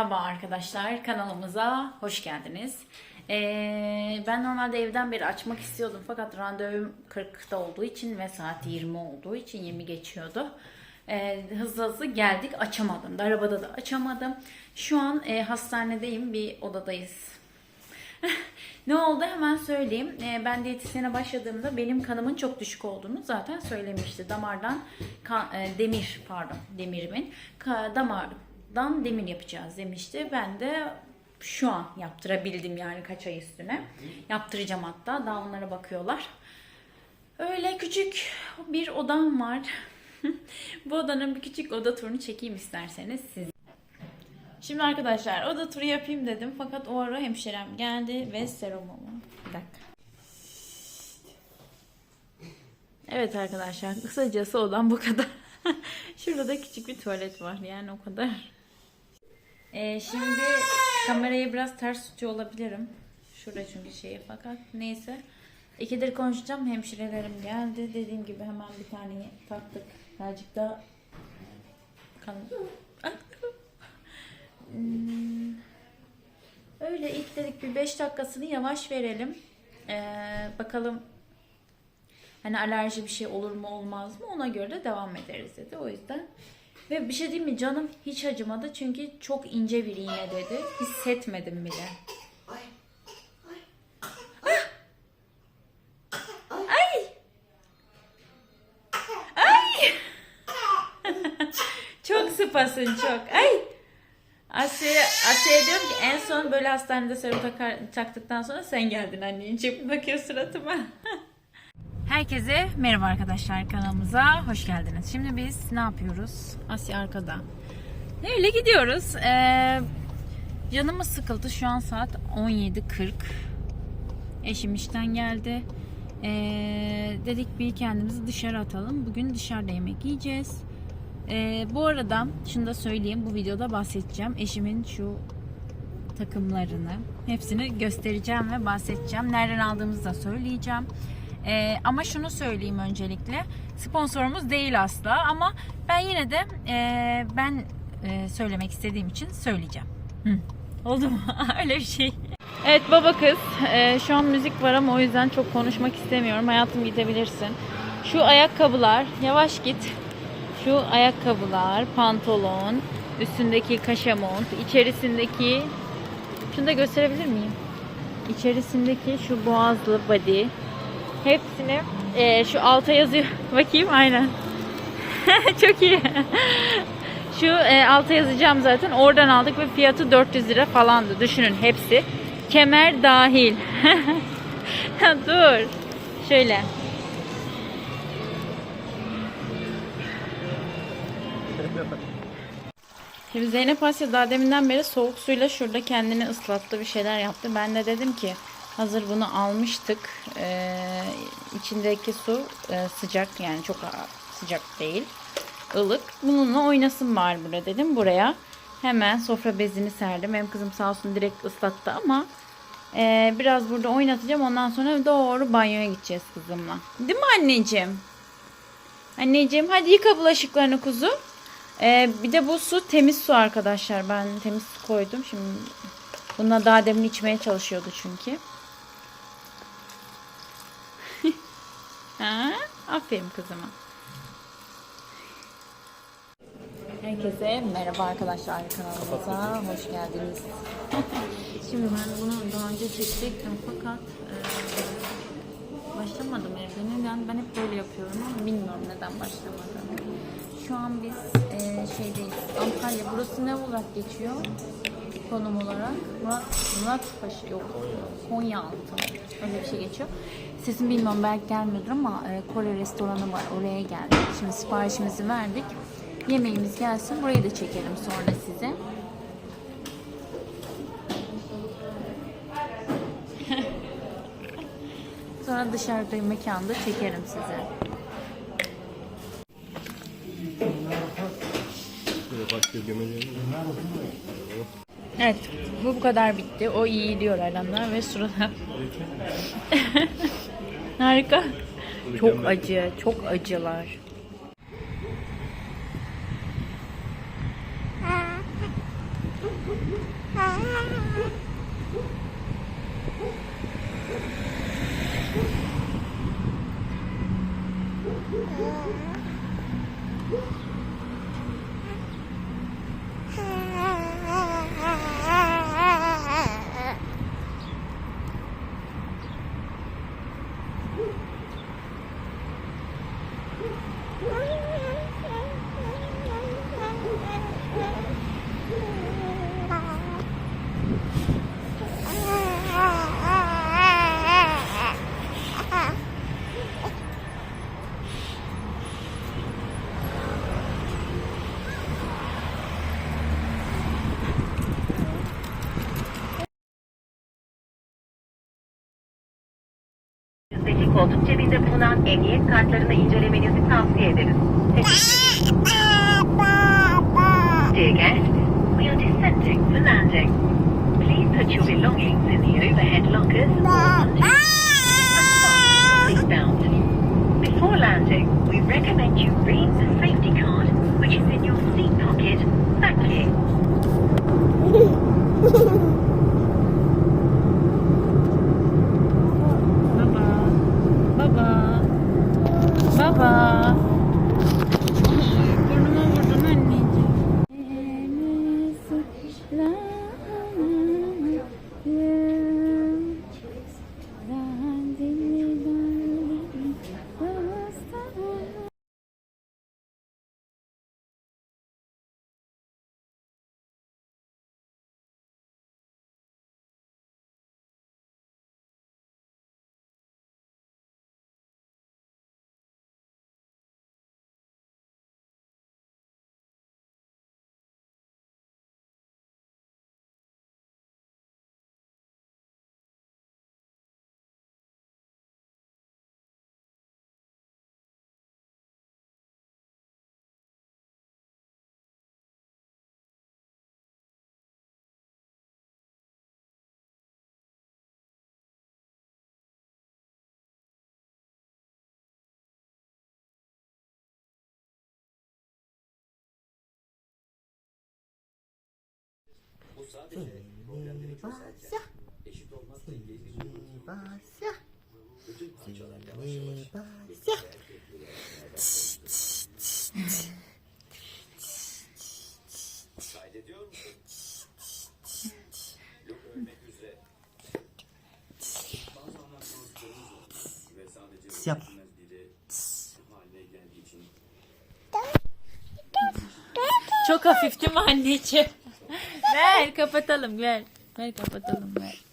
Merhaba arkadaşlar kanalımıza hoş geldiniz. Ee, ben normalde evden beri açmak istiyordum fakat randevum 40'da olduğu için ve saat 20 olduğu için 20 geçiyordu. Ee, hızlı hızlı geldik açamadım. Da, arabada da açamadım. Şu an e, hastanedeyim bir odadayız. ne oldu hemen söyleyeyim. Ee, ben diyetisyene başladığımda benim kanımın çok düşük olduğunu zaten söylemişti. Damardan kan- e, demir pardon demirimin ka- damardan demir yapacağız demişti. Ben de şu an yaptırabildim yani kaç ay üstüne. Yaptıracağım hatta daha onlara bakıyorlar. Öyle küçük bir odam var. Bu odanın bir küçük oda turunu çekeyim isterseniz siz. Şimdi arkadaşlar oda turu yapayım dedim fakat o ara hemşirem geldi ve serumumu. Bir dakika. Evet arkadaşlar kısacası odam bu kadar. Şurada da küçük bir tuvalet var yani o kadar. Ee, şimdi kamerayı biraz ters tutuyor olabilirim. Şurada çünkü şeyi fakat neyse. İkidir konuşacağım hemşirelerim geldi. Dediğim gibi hemen bir tane taktık. Birazcık da kan... Hmm. Öyle ilk dedik bir 5 dakikasını yavaş verelim. Ee, bakalım hani alerji bir şey olur mu olmaz mı ona göre de devam ederiz dedi. O yüzden ve bir şey diyeyim mi canım hiç acımadı çünkü çok ince bir iğne dedi. Hissetmedim bile. Ay! Ay! çok sıpasın çok. Ay! Asya'ya Asya'ya diyorum ki en son böyle hastanede serum takar, taktıktan sonra sen geldin anneciğim. Bakıyor suratıma. Herkese merhaba arkadaşlar kanalımıza hoş geldiniz. Şimdi biz ne yapıyoruz? Asya arkada. Öyle gidiyoruz. Ee, canımız sıkıldı. Şu an saat 17.40. Eşim işten geldi. Ee, dedik bir kendimizi dışarı atalım. Bugün dışarıda yemek yiyeceğiz. Ee, bu arada şunu da söyleyeyim. Bu videoda bahsedeceğim. Eşimin şu takımlarını hepsini göstereceğim ve bahsedeceğim. Nereden aldığımızı da söyleyeceğim. Ee, ama şunu söyleyeyim öncelikle. Sponsorumuz değil asla ama ben yine de e, ben e, söylemek istediğim için söyleyeceğim. Hı. Oldu mu? Öyle bir şey. Evet baba kız. e, şu an müzik var ama o yüzden çok konuşmak istemiyorum. Hayatım gidebilirsin. Şu ayakkabılar yavaş git. Şu ayakkabılar, pantolon, üstündeki kaşemont, içerisindeki şunu da gösterebilir miyim? İçerisindeki şu boğazlı body hepsini e, şu alta yazıyor. Bakayım aynen. Çok iyi. Şu e, alta yazacağım zaten. Oradan aldık ve fiyatı 400 lira falandı. Düşünün hepsi. Kemer dahil. Dur. Şöyle. Şimdi Zeynep Asya daha deminden beri soğuk suyla şurada kendini ıslattı bir şeyler yaptı. Ben de dedim ki hazır bunu almıştık. Ee, içindeki su e, sıcak yani çok sıcak değil. ılık. Bununla oynasın bari burada dedim. Buraya hemen sofra bezini serdim. Hem kızım sağ olsun direkt ıslattı ama e, biraz burada oynatacağım. Ondan sonra doğru banyoya gideceğiz kızımla. Değil mi anneciğim? Anneciğim hadi yıka bulaşıklarını kuzu. Ee, bir de bu su temiz su arkadaşlar. Ben temiz su koydum. Şimdi bununla daha demin içmeye çalışıyordu çünkü. Ha? Aferin kızıma. Herkese merhaba arkadaşlar kanalımıza hoş geldiniz. Şimdi ben bunu daha önce çekecektim fakat e, başlamadım evde. Neden? Ben hep böyle yapıyorum ama bilmiyorum neden başlamadım. Şu an biz e, şeydeyiz. Antalya. Burası ne olarak geçiyor? Konum olarak. Murat, Murat Paşa yok. Konyaaltı. Öyle bir şey geçiyor. Sesim bilmiyorum belki gelmiyordur ama e, Kore restoranı var. Oraya geldik. Şimdi siparişimizi verdik. Yemeğimiz gelsin. Burayı da çekelim sonra size. Sonra dışarıda mekanda çekerim size. Şöyle başka gömeceğim. Evet, bu bu kadar bitti. O iyi diyor Alanlar ve surata. Harika. Çok acı, çok acılar. Üstteki koltuk cebinde bulunan emniyet kartlarını incelemenizi tavsiye ederiz. Dear we are descending for landing. Please put your belongings in the overhead lockers seatbelt. Before landing, we recommend you read the safety card, which is in your seat pocket. Thank you. Yap. Çok hafif değil mi anneciğim? Ver kapatalım ver. Ver kapatalım ver.